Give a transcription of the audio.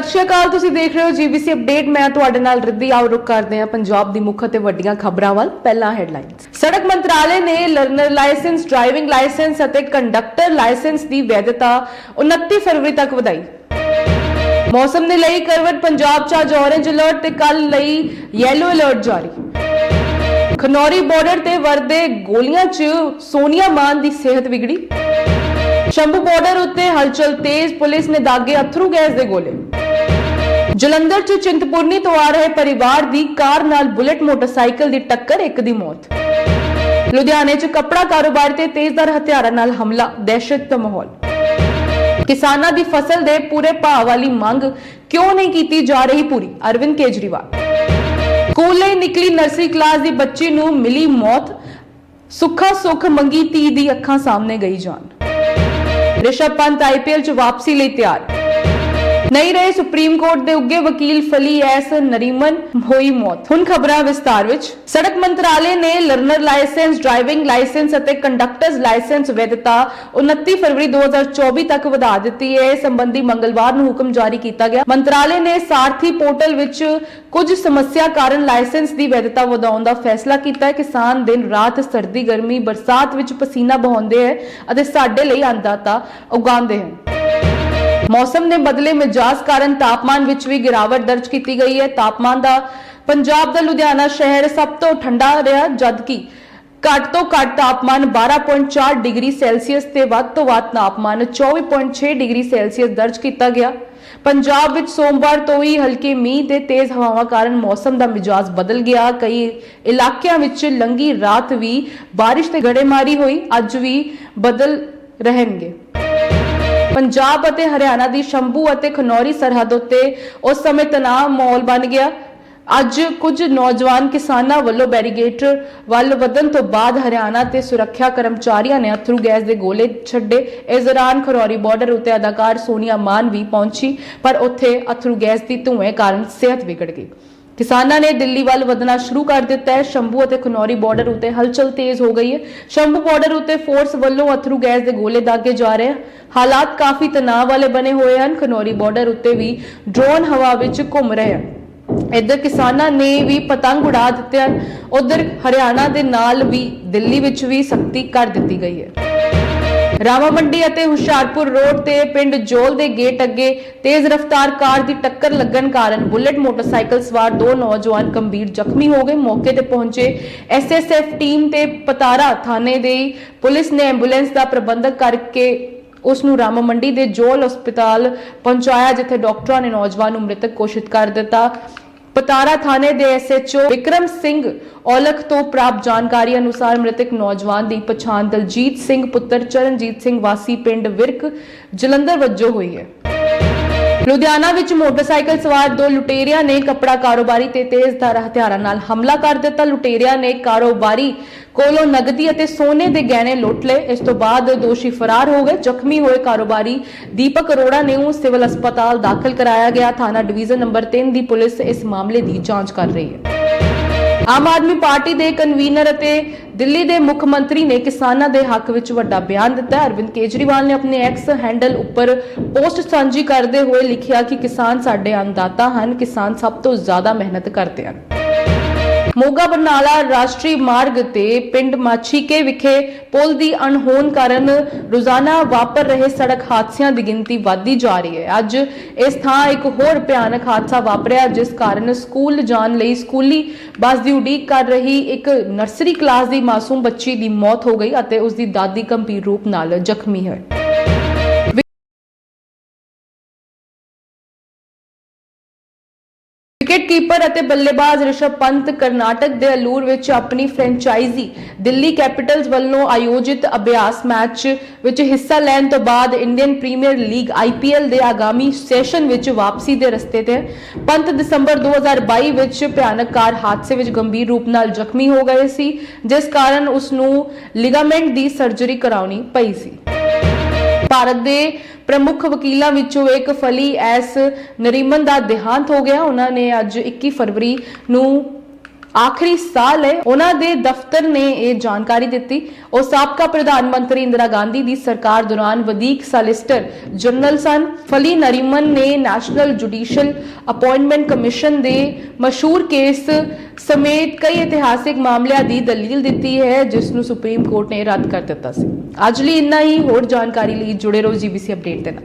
ਸਤਿ ਸ਼੍ਰੀ ਅਕਾਲ, ਤੁਸੀਂ ਦੇਖ ਰਹੇ ਹੋ ਜੀਬੀਸੀ ਅਪਡੇਟ। ਮੈਂ ਤੁਹਾਡੇ ਨਾਲ ਰਿੱਧੀ ਆਓ, ਰੁਕ ਕਰਦੇ ਹਾਂ ਪੰਜਾਬ ਦੀ ਮੁੱਖ ਅਤੇ ਵੱਡੀਆਂ ਖਬਰਾਂ ਵੱਲ। ਪਹਿਲਾਂ ਹੈਡਲਾਈਨਸ ਸੜਕ ਮੰਤਰਾਲੇ ਨੇ ਲਰਨਰ ਲਾਇਸੈਂਸ ਡਰਾਈਵਿੰਗ ਲਾਇਸੈਂਸ ਅਤੇ ਕੰਡਕਟਰ ਲਾਇਸੈਂਸ ਦੀ ਵੈਧਤਾ 29 ਫਰਵਰੀ ਤੱਕ ਵਧਾਈ। ਮੌਸਮ ਦੇ ਲਈ ਕਰਵਟ ਪੰਜਾਬ ਚ ਅੱਜ ਔਰੇਂਜ ਅਲਰਟ ਤੇ ਕੱਲ ਲਈ ਯੈਲੋ ਅਲਰਟ ਜਾਰੀ। ਖਨੌਰੀ ਬਾਰਡਰ ਤੇ ਵਰਦੇ ਗੋਲੀਆਂ 'ਚ ਸੋਨੀਆ ਮਾਨ ਦੀ ਸਿਹਤ ਵਿਗੜੀ। ਸ਼ੰਭੂ ਬਾਰਡਰ ਉੱਤੇ ਹਲਚਲ ਤੇਜ਼, ਪੁਲਿਸ ਨੇ ਦਾਗੇ ਅਥਰੂ ਗੈਸ ਦੇ ਗੋਲੇ। ਜਲੰਧਰ 'ਚ ਚਿੰਤਪੁਰਨੀ ਤੋਂ ਆ ਰਹੇ ਪਰਿਵਾਰ ਦੀ ਕਾਰ ਨਾਲ ਬੁਲਟ ਮੋਟਰਸਾਈਕਲ ਦੀ ਟੱਕਰ, ਇੱਕ ਦੀ ਮੌਤ। ਲੁਧਿਆਣੇ 'ਚ ਕੱਪੜਾ ਕਾਰੋਬਾਰ ਤੇ ਤੇਜ਼ਧਾਰ ਹਥਿਆਰਾਂ ਨਾਲ ਹਮਲਾ, ਦਹਿਸ਼ਤ ਦਾ ਮਾਹੌਲ। ਕਿਸਾਨਾਂ ਦੀ ਫਸਲ ਦੇ ਪੂਰੇ ਭਾਅ ਵਾਲੀ ਮੰਗ ਕਿਉਂ ਨਹੀਂ ਕੀਤੀ ਜਾ ਰਹੀ ਪੂਰੀ? ਅਰਵਿੰਦ ਕੇਜਰੀਵਾਲ। ਸਕੂਲ ਲਈ ਨਿਕਲੀ ਨਰਸਰੀ ਕਲਾਸ ਦੀ ਬੱਚੀ ਨੂੰ ਮਿਲੀ ਮੌਤ। ਸੁੱਖਾ ਸੁੱਖ ਮੰਗੀ ਧੀ ਦੀ ਅੱਖਾਂ ਸਾਹਮਣੇ ਗਈ ਜਾਨ। ਰਿਸ਼ਭ ਪੰਤ ਆਈਪੀਐਲ ਚ ਵਾਪਸੀ ਲਈ ਤਿਆਰ। ਨਹੀਂ ਰਹੇ ਸੁਪਰੀਮ ਕੋਰਟ ਦੇ ਉੱਗੇ ਵਕੀਲ ਫਲੀ ਐਸ ਨਰੀਮਨ, ਹੋਈ ਮੌਤ। ਹੁਣ ਖਬਰਾਂ ਵਿਸਤਾਰ ਵਿੱਚ। ਸੜਕ ਮੰਤਰਾਲੇ ਨੇ ਲਰਨਰ ਲਾਇਸੈਂਸ, ਡਰਾਈਵਿੰਗ ਲਾਇਸੈਂਸ ਅਤੇ ਕੰਡਕਟਰਸ ਲਾਇਸੈਂਸ ਵੈਧਤਾ 29 ਫਰਵਰੀ 2024 ਤੱਕ ਵਧਾ ਦਿੱਤੀ ਹੈ। ਸੰਬੰਧੀ ਮੰਗਲਵਾਰ ਨੂੰ ਹੁਕਮ ਜਾਰੀ ਕੀਤਾ ਗਿਆ। ਮੰਤਰਾਲੇ ਨੇ ਸਾਰਥੀ ਪੋਰਟਲ ਵਿੱਚ ਕੁਝ ਸਮੱਸਿਆ ਕਾਰਨ ਲਾਇਸੈਂਸ ਦੀ ਵੈਧਤਾ ਵਧਾਉਣ ਦਾ ਫੈਸਲਾ ਕੀਤਾ ਹੈ। ਕਿਸਾਨ ਦਿਨ ਰਾਤ ਸਰਦੀ, ਗਰਮੀ, ਬਰਸਾਤ ਵਿੱਚ ਪਸੀਨਾ ਬਹਾਉਂਦੇ ਹੈ ਅਤੇ ਸਾਡੇ ਲਈ ਅੰਦਾਤਾ ਉਗਾਉਂਦੇ ਹਨ। ਮੌਸਮ ਦੇ ਬਦਲੇ ਮਿਜਾਜ਼ ਕਾਰਨ ਤਾਪਮਾਨ ਵਿੱਚ ਵੀ ਗਿਰਾਵਟ ਦਰਜ ਕੀਤੀ ਗਈ ਹੈ। ਤਾਪਮਾਨ ਦਾ ਪੰਜਾਬ ਦਾ ਲੁਧਿਆਣਾ ਸ਼ਹਿਰ ਸਭ ਤੋਂ ਠੰਡਾ ਰਿਹਾ, ਜਦਕਿ ਘੱਟ ਤੋਂ ਘੱਟ ਤਾਪਮਾਨ 12.4 ਡਿਗਰੀ ਸੈਲਸੀਅਸ ਤੇ ਵੱਧ ਤੋਂ ਵੱਧ ਤਾਪਮਾਨ 24.6 ਡਿਗਰੀ ਸੈਲਸੀਅਸ ਦਰਜ ਕੀਤਾ ਗਿਆ। ਪੰਜਾਬ ਵਿੱਚ ਸੋਮਵਾਰ ਤੋਂ ਹੀ ਹਲਕੇ ਮੀਂਹ ਤੇ ਤੇਜ਼ ਹਵਾਵਾਂ ਕਾਰਨ ਮੌਸਮ ਦਾ ਮਿਜਾਜ਼ ਬਦਲ ਗਿਆ। ਕਈ ਇਲਾਕਿਆਂ ਵਿੱਚ ਲੰਗੀ ਰਾਤ ਵੀ ਬਾਰਿਸ਼ ਤੇ ਗੜੇਮਾਰੀ ਹੋਈ। ਅੱਜ ਵੀ ਬਦਲ ਰਹਿਣਗੇ। ਪੰਜਾਬ ਅਤੇ ਹਰਿਆਣਾ ਦੀ ਸ਼ੰਭੂ ਅਤੇ ਖਨੌਰੀ ਸਰਹੱਦ ਉੱਤੇ ਉਸ ਸਮੇਂ ਤਣਾਅ ਮਾਹੌਲ ਬਣ ਗਿਆ। ਅੱਜ ਕੁਝ ਨੌਜਵਾਨ ਕਿਸਾਨਾਂ ਵੱਲੋਂ ਬੈਰੀਗੇਟਰ ਵੱਲ ਵਧਣ ਤੋਂ ਬਾਅਦ ਹਰਿਆਣਾ ਤੇ ਸੁਰੱਖਿਆ ਕਰਮਚਾਰੀਆਂ ਨੇ ਅਥਰੂ ਗੈਸ ਦੇ ਗੋਲੇ ਛੱਡੇ। ਇਸ ਦੌਰਾਨ ਖਰੌਰੀ ਬਾਰਡਰ ਉੱਤੇ ਅਦਾਕਾਰ ਸੋਨੀਆ ਮਾਨ ਵੀ ਪਹੁੰਚੀ, ਪਰ ਉੱਥੇ ਅਥਰੂ ਗੈਸ ਦੀ ਧੂਏ ਕਾਰਨ ਸਿਹਤ ਵਿਗੜ ਗਈ। ਕਿਸਾਨਾਂ ਨੇ ਦਿੱਲੀ ਵੱਲ ਵਧਣਾ ਸ਼ੁਰੂ ਕਰ ਦਿੱਤਾ ਹੈ। ਸ਼ੰਭੂ ਅਤੇ ਖਨੌਰੀ ਬਾਰਡਰ ਉੱਤੇ ਹਲਚਲ ਤੇਜ਼ ਹੋ ਗਈ ਹੈ। ਸ਼ੰਭੂ ਬਾਰਡਰ ਉੱਤੇ ਫੋਰਸ ਵੱਲੋਂ ਅਥਰੂ ਗੈਸ ਦੇ ਗੋਲੇ ਦਾਗੇ ਜਾ ਰਹੇ ਹਨ। ਹਾਲਾਤ ਕਾਫੀ ਤਣਾਅ ਵਾਲੇ ਬਣੇ ਹੋਏ ਹਨ। ਖਨੌਰੀ ਬਾਰਡਰ ਉੱਤੇ ਵੀ ਡਰੋਨ ਹਵਾ ਵਿੱਚ ਘੁੰਮ ਰਹੇ ਹਨ। ਇੱਧਰ ਕਿਸਾਨਾਂ ਨੇ ਵੀ ਪਤੰਗ ਉਡਾ ਦਿੱਤੇ ਹਨ। ਉਧਰ ਹਰਿਆਣਾ ਦੇ ਨਾਲ ਵੀ ਦਿੱਲੀ ਵਿੱਚ ਵੀ ਸਖਤੀ ਕਰ ਦਿੱਤੀ ਗਈ ਹੈ। ਰਾਮਾ ਮੰਡੀ ਅਤੇ ਹੁਸ਼ਿਆਰਪੁਰ ਰੋਡ ਤੇ ਪਿੰਡ ਜੋਲ ਦੇ ਗੇਟ ਅੱਗੇ ਤੇਜ਼ ਰਫ਼ਤਾਰ ਕਾਰ ਦੀ ਟੱਕਰ ਲੱਗਣ ਕਾਰਨ ਬੁਲਟ ਮੋਟਰਸਾਈਕਲ ਸਵਾਰ ਦੋ ਨੌਜਵਾਨ ਗੰਭੀਰ ਜ਼ਖਮੀ ਹੋ ਗਏ। ਮੌਕੇ ਤੇ ਪਹੁੰਚੇ ਐਸਐਸਐਫ ਟੀਮ ਤੇ ਪਤਾਰਾ ਥਾਣੇ ਦੇ ਪੁਲਿਸ ਨੇ ਐਂਬੂਲੈਂਸ ਦਾ ਪ੍ਰਬੰਧਕ ਕਰਕੇ ਉਸ ਨੂੰ ਰਾਮਾ ਮੰਡੀ ਦੇ ਜੋਲ ਹਸਪਤਾਲ ਪਹੁੰਚਾਇਆ, ਜਿੱਥੇ ਡਾਕਟਰਾਂ ਨੇ ਨੌਜਵਾਨ ਨੂੰ ਮ੍ਰਿਤਕ ਘੋਸ਼ਿਤ ਕਰ ਦਿੱਤਾ। ਪਤਾਰਾ ਥਾਣੇ ਦੇ ਐਸਐਚਓ ਵਿਕਰਮ ਸਿੰਘ ਔਲਖ ਤੋਂ ਪ੍ਰਾਪਤ ਜਾਣਕਾਰੀ ਅਨੁਸਾਰ ਮ੍ਰਿਤਕ ਨੌਜਵਾਨ ਦੀ ਪਛਾਣ ਦਲਜੀਤ ਸਿੰਘ, ਪੁੱਤਰ ਚਰਨਜੀਤ ਸਿੰਘ ਵਾਸੀ ਪਿੰਡ ਵਿਰਕ ਜਲੰਧਰ ਵਜੋਂ ਹੋਈ ਹੈ। ਲੁਧਿਆਣਾ ਵਿੱਚ ਮੋਟਰਸਾਈਕਲ ਸਵਾਰ ਦੋ ਲੁਟੇਰਿਆਂ ਨੇ ਕੱਪੜਾ ਕਾਰੋਬਾਰੀ ਤੇ ਤੇਜ਼ਧਾਰ ਹਥਿਆਰਾਂ ਨਾਲ ਹਮਲਾ ਕਰ ਦਿੱਤਾ। ਲੁਟੇਰਿਆਂ ਨੇ ਕਾਰੋਬਾਰੀ ਕੋਲੋਂ ਨਗਦੀ ਅਤੇ ਸੋਨੇ ਦੇ ਗਹਿਣੇ ਲੁੱਟ ਲਏ। ਇਸ ਤੋਂ ਬਾਅਦ ਦੋਸ਼ੀ ਫਰਾਰ ਹੋ ਗਏ। ਜ਼ਖਮੀ ਹੋਏ ਕਾਰੋਬਾਰੀ ਦੀਪਕ ਅਰੋੜਾ ਨੇ ਉਹ ਸਿਵਲ ਹਸਪਤਾਲ ਦਾਖਲ ਕਰਾਇਆ ਗਿਆ। ਥਾਣਾ ਡਿਵੀਜ਼ਨ ਨੰਬਰ 3 ਦੀ ਪੁਲਿਸ ਇਸ ਮਾਮਲੇ ਦੀ ਜਾਂਚ ਕਰ ਰਹੀ ਹੈ। ਆਮ ਆਦਮੀ ਪਾਰਟੀ ਦੇ ਕਨਵੀਨਰ ਅਤੇ ਦਿੱਲੀ ਦੇ ਮੁੱਖ ਮੰਤਰੀ ਨੇ ਕਿਸਾਨਾਂ ਦੇ ਹੱਕ ਵਿੱਚ ਵੱਡਾ ਬਿਆਨ ਦਿੱਤਾ। ਅਰਵਿੰਦ ਕੇਜਰੀਵਾਲ ਨੇ ਆਪਣੇ ਐਕਸ ਹੈਂਡਲ ਉੱਪਰ ਪੋਸਟ ਸਾਂਝੀ ਕਰਦੇ ਹੋਏ ਲਿਖਿਆ ਕਿ ਕਿਸਾਨ ਸਾਡੇ ਅੰਨਦਾਤਾ ਹਨ, ਕਿਸਾਨ ਸਭ ਤੋਂ ਜ਼ਿਆਦਾ ਮਿਹਨਤ ਕਰਦੇ ਹਨ। ਮੋਗਾ ਬਰਨਾਲਾ ਰਾਸ਼ਟਰੀ ਮਾਰਗ ਤੇ ਪਿੰਡ ਮਾਛੀਕੇ ਵਿਖੇ ਪੁਲ ਦੀ ਅਣਹੋਣ ਕਾਰਨ ਰੋਜ਼ਾਨਾ ਵਾਪਰ ਰਹੇ ਸੜਕ ਹਾਦਸਿਆਂ ਦੀ ਗਿਣਤੀ ਵਧਦੀ ਜਾ ਰਹੀ ਹੈ। ਅੱਜ ਇਸ ਥਾਂ ਇੱਕ ਹੋਰ ਭਿਆਨਕ ਹਾਦਸਾ ਵਾਪਰਿਆ, ਜਿਸ ਕਾਰਨ ਸਕੂਲ ਜਾਣ ਲਈ ਸਕੂਲੀ ਬੱਸ ਦੀ ਉਡੀਕ ਕਰ ਰਹੀ ਇੱਕ ਨਰਸਰੀ ਕਲਾਸ ਦੀ ਮਾਸੂਮ ਬੱਚੀ ਦੀ ਮੌਤ ਹੋ ਗਈ ਅਤੇ ਉਸ ਦੀ ਦਾਦੀ ਗੰਭੀਰ ਰੂਪ ਨਾਲ ਜ਼ਖਮੀ ਹੈ। ਵਿਕਟ ਕੀਪਰ ਅਤੇ ਬੱਲੇਬਾਜ਼ ਰਿਸ਼ਭ ਪੰਤ ਕਰਨਾਟਕ ਦੇ ਅਲੂਰ ਵਿੱਚ ਆਪਣੀ ਫਰੈਂਚਾਈਜ਼ੀ ਦਿੱਲੀ ਕੈਪੀਟਲਸ ਵੱਲੋਂ ਆਯੋਜਿਤ ਅਭਿਆਸ ਮੈਚ ਵਿੱਚ ਹਿੱਸਾ ਲੈਣ ਤੋਂ ਬਾਅਦ ਇੰਡੀਅਨ ਪ੍ਰੀਮੀਅਰ ਲੀਗ ਆਈਪੀਐਲ ਦੇ ਆਗਾਮੀ ਸੈਸ਼ਨ ਵਿੱਚ ਵਾਪਸੀ ਦੇ ਰਸਤੇ ਤੇ ਹੈ। ਪੰਤ ਦਸੰਬਰ 2022 ਵਿੱਚ ਭਿਆਨਕ ਕਾਰ ਹਾਦਸੇ ਵਿੱਚ ਗੰਭੀਰ ਰੂਪ ਨਾਲ ਜ਼ਖਮੀ ਹੋ ਗਏ ਸੀ, ਜਿਸ ਕਾਰਨ ਉਸ ਨੂੰ ਲਿਗਾਮੈਂਟ ਦੀ ਸਰਜਰੀ ਕਰਾਉਣੀ ਪਈ ਸੀ ਭਾਰਤ ਦੇ ਪ੍ਰਮੁੱਖ ਵਕੀਲਾਂ ਵਿੱਚੋਂ ਇੱਕ ਫਲੀ ਐਸ ਨਰੀਮਨ ਦਾ ਦੇਹਾਂਤ ਹੋ ਗਿਆ। ਉਹਨਾਂ ਨੇ ਅੱਜ 21 ਫਰਵਰੀ ਨੂੰ ਆਖਰੀ ਸਾਲ ਹੈ। ਉਹਨਾਂ ਦੇ ਦਫ਼ਤਰ ਨੇ ਇਹ ਜਾਣਕਾਰੀ ਦਿੱਤੀ। ਉਹ ਸਾਬਕਾ ਪ੍ਰਧਾਨ ਮੰਤਰੀ ਇੰਦਰਾ ਗਾਂਧੀ ਦੀ ਸਰਕਾਰ ਦੌਰਾਨ ਵਧੀਕ ਸਾਲਿਸਟਰ ਜਨਰਲ ਸਨ। ਫਲੀ ਨਰੀਮਨ ਨੇ ਨੈਸ਼ਨਲ ਜੁਡੀਸ਼ੀਅਲ ਅਪਾਇੰਟਮੈਂਟ ਕਮਿਸ਼ਨ ਦੇ ਮਸ਼ਹੂਰ ਕੇਸ ਸਮੇਤ ਕਈ ਇਤਿਹਾਸਿਕ ਮਾਮਲਿਆਂ ਦੀ ਦਲੀਲ ਦਿੱਤੀ ਹੈ, ਜਿਸ ਨੂੰ ਸੁਪਰੀਮ ਕੋਰਟ ਨੇ ਰੱਦ ਕਰ ਦਿੱਤਾ ਸੀ। ਅੱਜ ਲਈ ਇੰਨਾ ਹੀ। ਹੋਰ ਜਾਣਕਾਰੀ ਲਈ ਜੁੜੇ ਰਹੋ ਜੀਬੀਸੀ ਅਪਡੇਟ ਦੇ ਨਾਲ।